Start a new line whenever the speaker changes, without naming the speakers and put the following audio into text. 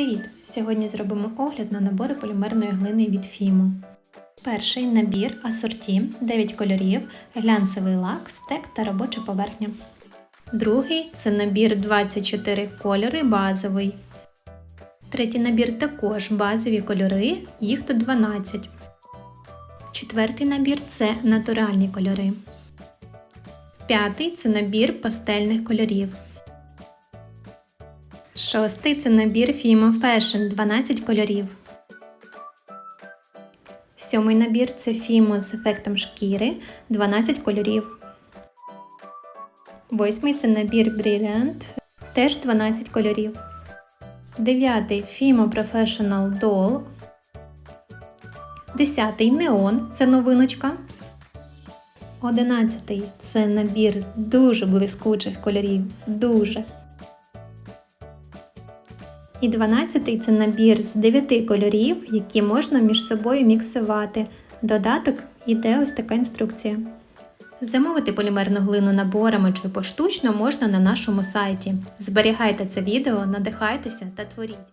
Привіт! Сьогодні зробимо огляд на набори полімерної глини від Фіму. Перший набір асорті 9 кольорів, глянцевий лак, стек та робоча поверхня. Другий це набір 24 кольори базовий. Третій набір також базові кольори, їх тут 12. Четвертий набір це натуральні кольори. П'ятий це набір пастельних кольорів. Шостий це набір Fimo Fashion 12 кольорів. Сьомий набір це Fimo з ефектом шкіри 12 кольорів. Восьмий це набір Brilliant теж 12 кольорів. Дев'ятий Fimo Professional Doll. Десятий Неон це новиночка. Одинадцятий це набір дуже блискучих кольорів. Дуже. І 12-й це набір з 9 кольорів, які можна між собою міксувати. Додаток іде ось така інструкція. Замовити полімерну глину наборами чи поштучно можна на нашому сайті. Зберігайте це відео, надихайтеся та творіть.